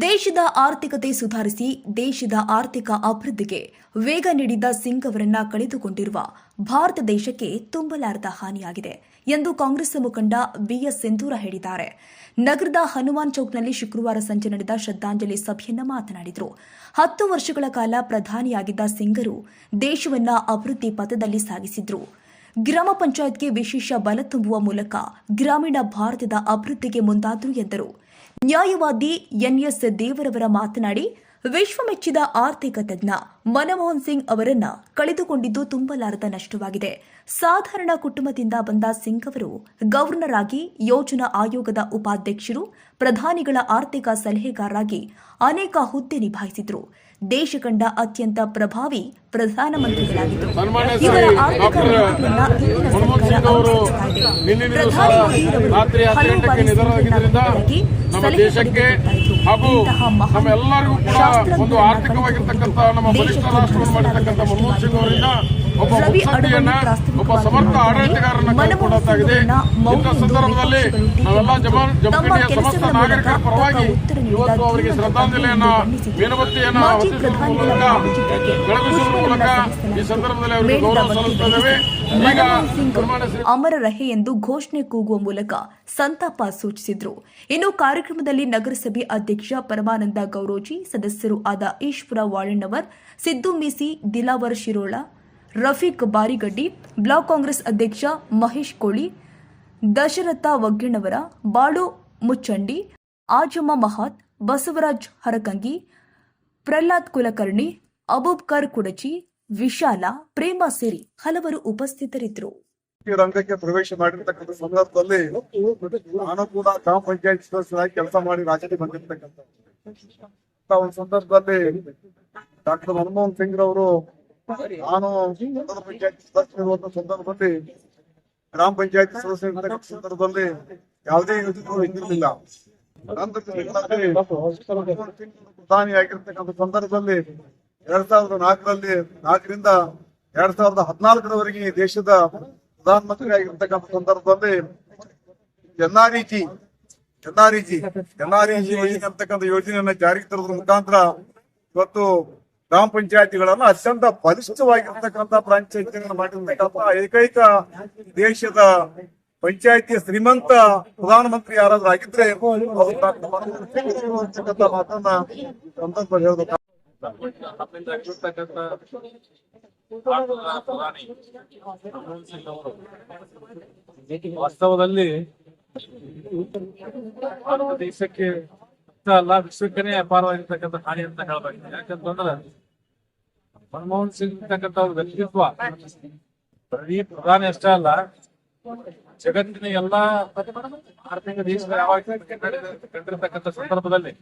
ದೇಶದ ಆರ್ಥಿಕತೆ ಸುಧಾರಿಸಿ ದೇಶದ ಆರ್ಥಿಕ ಅಭಿವೃದ್ಧಿಗೆ ವೇಗ ನೀಡಿದ್ದ ಸಿಂಗ್ ಅವರನ್ನ ಕಳೆದುಕೊಂಡಿರುವ ಭಾರತ ದೇಶಕ್ಕೆ ತುಂಬಲಾರದ ಹಾನಿಯಾಗಿದೆ ಎಂದು ಕಾಂಗ್ರೆಸ್ ಮುಖಂಡ ಬಿಎಸ್ ಸಿಂಧೂರ ಹೇಳಿದ್ದಾರೆ. ನಗರದ ಹನುಮಾನ್ ಚೌಕ್ನಲ್ಲಿ ಶುಕ್ರವಾರ ಸಂಜೆ ನಡೆದ ಶ್ರದ್ಧಾಂಜಲಿ ಸಭೆಯನ್ನ ಮಾತನಾಡಿದರು. ಹತ್ತು ವರ್ಷಗಳ ಕಾಲ ಪ್ರಧಾನಿಯಾಗಿದ್ದ ಸಿಂಗರು ದೇಶವನ್ನ ಅಭಿವೃದ್ಧಿ ಪಥದಲ್ಲಿ ಸಾಗಿಸಿದ್ರು. ಗ್ರಾಮ ಪಂಚಾಯತ್ಗೆ ವಿಶೇಷ ಬಲ ತುಂಬುವ ಮೂಲಕ ಗ್ರಾಮೀಣ ಭಾರತದ ಅಭಿವೃದ್ಧಿಗೆ ಮುಂದಾದರು ಎಂದರು. ನ್ಯಾಯವಾದಿ ಎನ್ಎಸ್ ದೇವರವರ ಮಾತನಾಡಿ ವಿಶ್ವಮೆಚ್ಚಿದ ಆರ್ಥಿಕ ತಜ್ಞ ಮನಮೋಹನ್ ಸಿಂಗ್ ಅವರನ್ನ ಕಳೆದುಕೊಂಡಿದ್ದು ತುಂಬಲಾರದ ನಷ್ಟವಾಗಿದೆ. ಸಾಧಾರಣ ಕುಟುಂಬದಿಂದ ಬಂದ ಸಿಂಗ್ ಅವರು ಗವರ್ನರ್ ಆಗಿ ಯೋಜನಾ ಆಯೋಗದ ಉಪಾಧ್ಯಕ್ಷರು ಪ್ರಧಾನಿಗಳ ಆರ್ಥಿಕ ಸಲಹೆಗಾರರಾಗಿ ಅನೇಕ ಹುದ್ದೆ ನಿಭಾಯಿಸಿದ್ರು. ದೇಶ ಕಂಡ ಅತ್ಯಂತ ಪ್ರಭಾವಿ ಪ್ರಧಾನಮಂತ್ರಿಗಳಾಗಿದ್ದರು. ಇವರ ಆರ್ಥಿಕ ಪ್ರಧಾನಿ ಮೋದಿರವರು ನಮ್ಮ ದೇಶಕ್ಕೆ ಹಾಗೂ ನಮ್ಮೆಲ್ಲರಿಗೂ ಕೂಡ ಒಂದು ಆರ್ಥಿಕವಾಗಿರ್ತಕ್ಕಂಥ ನಮ್ಮ ಬಲಿಷ್ಠ ರಾಷ್ಟ್ರವನ್ನು ಮಾಡಿರ್ತಕ್ಕಂಥ ಮನಮೋಹನ್ ಸಿಂಗ್ ಅವರಿಂದ ಒಬ್ಬ ಮುಖ್ಯಮಂತ್ರಿಯನ್ನ ಒಬ್ಬ ಸಮರ್ಥ ಆಡಳಿತಗಾರನ ಕಳೆದುಕೊಳ್ಳುತ್ತಾಗಿದೆ ಇಂಥ ಸಂದರ್ಭದಲ್ಲಿ ನಾವೆಲ್ಲ ಜಮ ತಮ್ಮ ಸಮಸ್ತ ನಾಗರಿಕರ ಪರವಾಗಿ ಇವತ್ತು ಅವರಿಗೆ ಶ್ರದ್ಧಾಂಜಲಿಯನ್ನ. ಮೇಣಬತ್ತಿಯನ್ನ ಮೂಲಕ ಬೆಳಗಿಸುವ ಮೂಲಕ ಈ ಸಂದರ್ಭದಲ್ಲಿ ಅವರಿಗೆ ಗೌರವ ಸಲ್ಲಿಸುತ್ತೇವೆ ಈಗ ಅಮರ ರಹೆ ಎಂದು ಘೋಷಣೆ ಕೂಗುವ ಮೂಲಕ ಸಂತಾಪ ಸೂಚಿಸಿದ್ರು. ಇನ್ನು ಕಾರ್ಯಕ್ರಮದಲ್ಲಿ ನಗರಸಭೆ ಅಧ್ಯಕ್ಷ ಪರಮಾನಂದ ಗೌರೋಜಿ, ಸದಸ್ಯರು ಆದ ಈಶ್ವರ ವಾಳಣ್ಣವರ್, ಸಿದ್ದು ಮೀಸಿ, ದಿಲಾವರ್ ಶಿರೋಳ, ರಫೀಕ್ ಬಾರಿಗಡ್ಡಿ, ಬ್ಲಾಕ್ ಕಾಂಗ್ರೆಸ್ ಅಧ್ಯಕ್ಷ ಮಹೇಶ್ ಕೋಳಿ, ದಶರಥ ವಗ್ಗಿಣವರ ಬಾಳು ಮುಚ್ಚಂಡಿ, ಆಜಮ್ಮ ಮಹಾತ್, ಬಸವರಾಜ್ ಹರಕಂಗಿ, ಪ್ರಹ್ಲಾದ್ ಕುಲಕರ್ಣಿ ಅಬೂಬ್ಕರ್ ಕುಡಚಿ, ವಿಶಾಲ, ಪ್ರೇಮ ಸೇರಿ ಹಲವರು ಉಪಸ್ಥಿತರಿದ್ದರು. ರಂಗಕ್ಕೆ ಪ್ರವೇಶ ಮಾಡಿರ್ತಕ್ಕಂಥ ಸಂದರ್ಭದಲ್ಲಿ ನಾನು ಕೂಡ ಗ್ರಾಮ ಪಂಚಾಯತ್ ಸದಸ್ಯರಾಗಿ ಕೆಲಸ ಮಾಡಿ ರಾಜಕೀಯ ಬಂದಿರ್ತಕ್ಕಂಥ ಒಂದು ಸಂದರ್ಭದಲ್ಲಿ ಡಾಕ್ಟರ್ ಮನಮೋಹನ್ ಸಿಂಗ್ ರವರು ನಾನು ಪಂಚಾಯತ್ ಸಂದರ್ಭದಲ್ಲಿ ಗ್ರಾಮ ಪಂಚಾಯತ್ ಸದಸ್ಯರಿರ್ತಕ್ಕಂಥ ಸಂದರ್ಭದಲ್ಲಿ ಯಾವುದೇ ಇದ್ದಿರಲಿಲ್ಲ ನಂತರದಲ್ಲಿ ಪ್ರಧಾನಿ ಆಗಿರ್ತಕ್ಕಂಥ ಸಂದರ್ಭದಲ್ಲಿ ಎರಡ್ ಸಾವಿರದ ನಾಲ್ಕರಲ್ಲಿ ನಾಲ್ಕರಿಂದ ಎರಡ್ ಸಾವಿರದ ಹದಿನಾಲ್ಕರವರೆಗೆ ದೇಶದ ಪ್ರಧಾನಮಂತ್ರಿ ಆಗಿರ್ತಕ್ಕಂಥ ಸಂದರ್ಭದಲ್ಲಿ ಎನ್ಆರ್ಇಜಿ ಎನ್ಆರ್ಇಜಿ ಎನ್ಆರ್ಇಜಿ ಯೋಜನೆ ಅಂತಕ್ಕಂಥ ಯೋಜನೆಯನ್ನ ಜಾರಿಗೆ ತರೋದ್ರ ಮುಖಾಂತರ ಇವತ್ತು ಗ್ರಾಮ ಪಂಚಾಯತಿಗಳನ್ನ ಅತ್ಯಂತ ಬಲಿಷ್ಠವಾಗಿರ್ತಕ್ಕಂಥ ಪಂಚಾಯತಿಗಳನ್ನ ಮಾಡಿರ್ತಕ್ಕಂಥ ಏಕೈಕ ದೇಶದ ಪಂಚಾಯತಿ ಶ್ರೀಮಂತ ಪ್ರಧಾನಮಂತ್ರಿ ಯಾರಾದ್ರೂ ಆಗಿದ್ರೆ ಮಾತನ್ನ ಈ ಸಂದರ್ಭದಲ್ಲಿ ಹೇಳ್ಬೇಕು ವಾಸ್ತವದಲ್ಲಿ ದೇಶಕ್ಕೆ ಅಲ್ಲ ವಿಶ್ವಕ್ಕೇನೆ ಅಪಾರವಾಗಿರ್ತಕ್ಕಂಥ ಹಾನಿ ಅಂತ ಹೇಳ್ಬೇಕು. ಯಾಕಂತಂದ್ರೆ ಮನಮೋಹನ್ ಸಿಂಗ್ ಇರ್ತಕ್ಕಂಥ ಅವ್ರ ವ್ಯಕ್ತಿತ್ವ ಬರೀ ಪ್ರಧಾನಿ ಅಷ್ಟೇ ಅಲ್ಲ, ಜಗತ್ತಿನ ಎಲ್ಲಾ ಆರ್ಥಿಕ ದೇಶಗಳು ಯಾವಾಗ ಕಂಡಿರ್ತಕ್ಕಂಥ ಸಂದರ್ಭದಲ್ಲಿ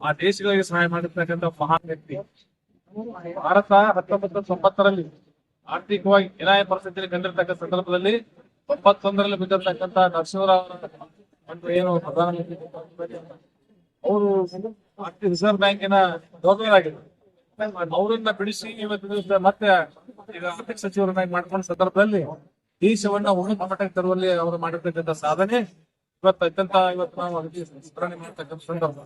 ಆ ದೇಶಗಳಿಗೆ ಸಹಾಯ ಮಾಡಿರ್ತಕ್ಕಂಥ ಮಹಾನ್ ವ್ಯಕ್ತಿ. ಭಾರತ ಹತ್ತೊಂಬತ್ತು ತೊಂಬತ್ತರಲ್ಲಿ ಆರ್ಥಿಕವಾಗಿ ಏನಾಯ ಪರಿಸ್ಥಿತಿಯಲ್ಲಿ ಕಂಡಿರ್ತಕ್ಕಂಥ ಸಂದರ್ಭದಲ್ಲಿ ತೊಂಬತ್ತೊಂದರಲ್ಲಿ ಬಿದ್ದಿರ್ತಕ್ಕಂತ ನರಸಿಂಹರಾವ್ ಒಂದು ಏನು ಪ್ರಧಾನಮಂತ್ರಿ ಅವರು ರಿಸರ್ವ್ ಬ್ಯಾಂಕಿನ ಗವರ್ನರ್ ಆಗಿದ್ರು ಅವರನ್ನ ಬಿಡಿಸಿ ಇವತ್ತು ಮತ್ತೆ ಈಗ ಆರ್ಥಿಕ ಸಚಿವರನ್ನಾಗಿ ಮಾಡ್ಕೊಂಡ ಸಂದರ್ಭದಲ್ಲಿ ದೇಶವನ್ನ ಉನ್ನತ ಮಟ್ಟಕ್ಕೆ ತರುವಲ್ಲಿ ಅವರು ಮಾಡಿರ್ತಕ್ಕಂಥ ಸಾಧನೆ ಇವತ್ತು ಅತ್ಯಂತ ಇವತ್ತು ನಾವು ಸ್ಮರಣೆ ಮಾಡ್ತಕ್ಕಂಥ ಸಂದರ್ಭ.